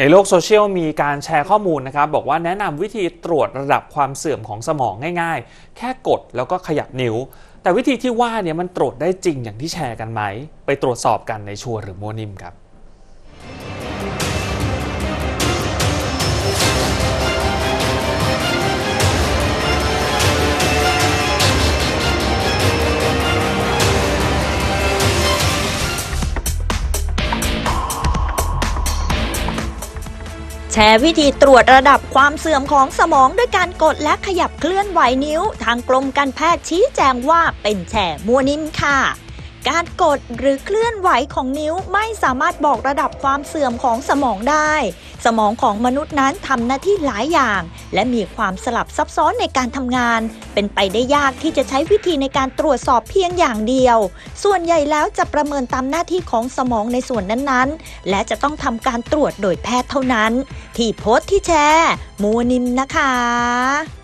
ในโลกโซเชียลมีการแชร์ข้อมูลนะครับ บอกว่าแนะนำวิธีตรวจระดับความเสื่อมของสมองง่ายๆ แค่กดแล้วก็ขยับนิ้ว แต่วิธีที่ว่าเนี่ยมันตรวจได้จริงอย่างที่แชร์กันไหม ไปตรวจสอบกันในชัวร์หรือมัวนิ่มครับ ร์วิธีตรวจระดับความเสื่อมของสมองด้วยการกดและขยับเคลื่อนไหวนิ้ว ทางกรมการแพทย์ชี้แจงว่าเป็นแชร์มัวนิ่มค่ะ การกดหรือเคลื่อนไหวของนิ้วไม่สามารถบอกระดับความเสื่อมของสมองได้ สมองของมนุษย์นั้นทำหน้าที่หลายอย่าง และมีความสลับซับซ้อนในการทำงาน เป็นไปได้ยากที่จะใช้วิธีในการตรวจสอบเพียงอย่างเดียว ส่วนใหญ่แล้วจะประเมินตามหน้าที่ของสมองในส่วนนั้นๆ และจะต้องทำการตรวจโดยแพทย์เท่านั้น ที่โพสต์ที่แชร์ มูนิมนะคะ